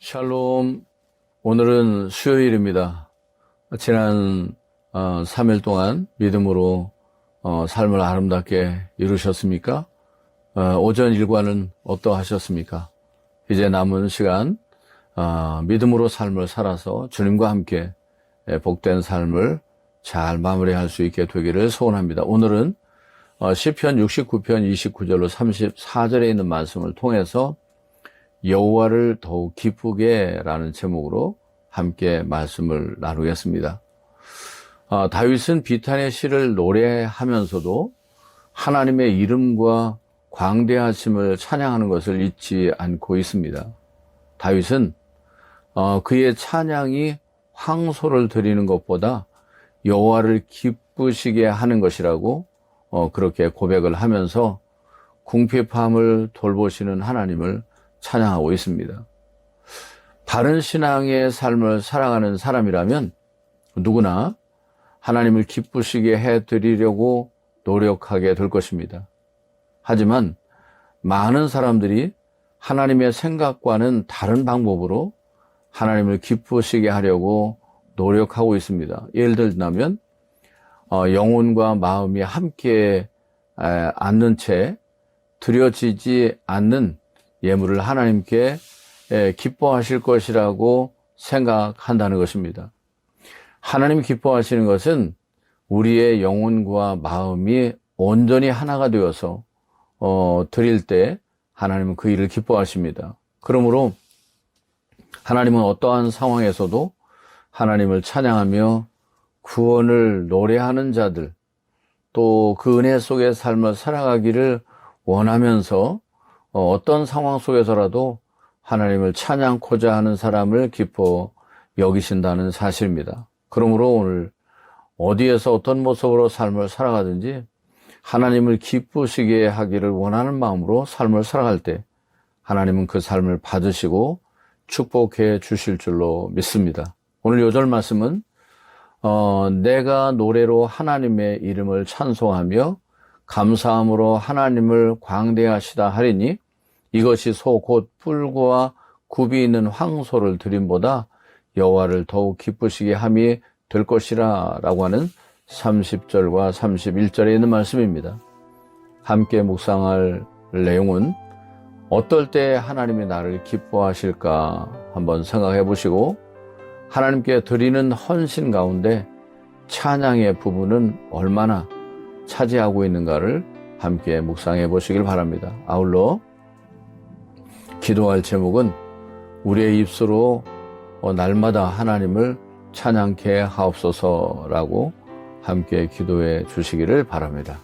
샬롬. 오늘은 수요일입니다. 지난 어, 3일 동안 믿음으로 어, 삶을 아름답게 이루셨습니까? 어, 오전 일과는 어떠하셨습니까? 이제 남은 시간 어, 믿음으로 삶을 살아서 주님과 함께 예, 복된 삶을 잘 마무리할 수 있게 되기를 소원합니다. 오늘은 어, 시편 69편 29절로 34절에 있는 말씀을 통해서 여호와를 더욱 기쁘게라는 제목으로 함께 말씀을 나누겠습니다. 아, 다윗은 비탄의 시를 노래하면서도 하나님의 이름과 광대하심을 찬양하는 것을 잊지 않고 있습니다. 다윗은 어, 그의 찬양이 황소를 드리는 것보다 여호와를 기쁘시게 하는 것이라고 어, 그렇게 고백을 하면서 궁핍함을 돌보시는 하나님을 찬양하고 있습니다. 바른 신앙의 삶을 살아가는 사람이라면 누구나 하나님을 기쁘시게 해 드리려고 노력하게 될 것입니다. 하지만 많은 사람들이 하나님의 생각과는 다른 방법으로 하나님을 기쁘시게 하려고 노력하고 있습니다. 예를 들면 어, 영혼과 마음이 함께 에, 앉는 채 드려지지 않는 예물을 하나님께 에, 기뻐하실 것이라고 생각한다는 것입니다. 하나님 기뻐하시는 것은 우리의 영혼과 마음이 온전히 하나가 되어서 어, 드릴 때 하나님은 그 일을 기뻐하십니다. 그러므로 하나님은 어떠한 상황에서도 하나님을 찬양하며 구원을 노래하는 자들 또 그 은혜 속의 삶을 살아가기를 원하면서 어, 어떤 상황 속에서라도 하나님을 찬양코자 하는 사람을 기뻐 여기신다는 사실입니다. 그러므로 오늘 어디에서 어떤 모습으로 삶을 살아가든지 하나님을 기쁘시게 하기를 원하는 마음으로 삶을 살아갈 때 하나님은 그 삶을 받으시고 축복해 주실 줄로 믿습니다. 오늘 요절 말씀은 어, 내가 노래로 하나님의 이름을 찬송하며 감사함으로 하나님을 광대하시다 하리니 이것이 소 곧 뿔과 굽이 있는 황소를 드림보다 여호와를 더욱 기쁘시게 함이 될 것이라 라고 하는 30절과 31절에 있는 말씀입니다. 함께 묵상할 내용은 어떨 때 하나님이 나를 기뻐하실까 한번 생각해 보시고 하나님께 드리는 헌신 가운데 찬양의 부분은 얼마나 차지하고 있는가를 함께 묵상해 보시길 바랍니다. 아울러 기도할 제목은 우리의 입술로 어, 날마다 하나님을 찬양케 하옵소서라고 함께 기도해 주시기를 바랍니다.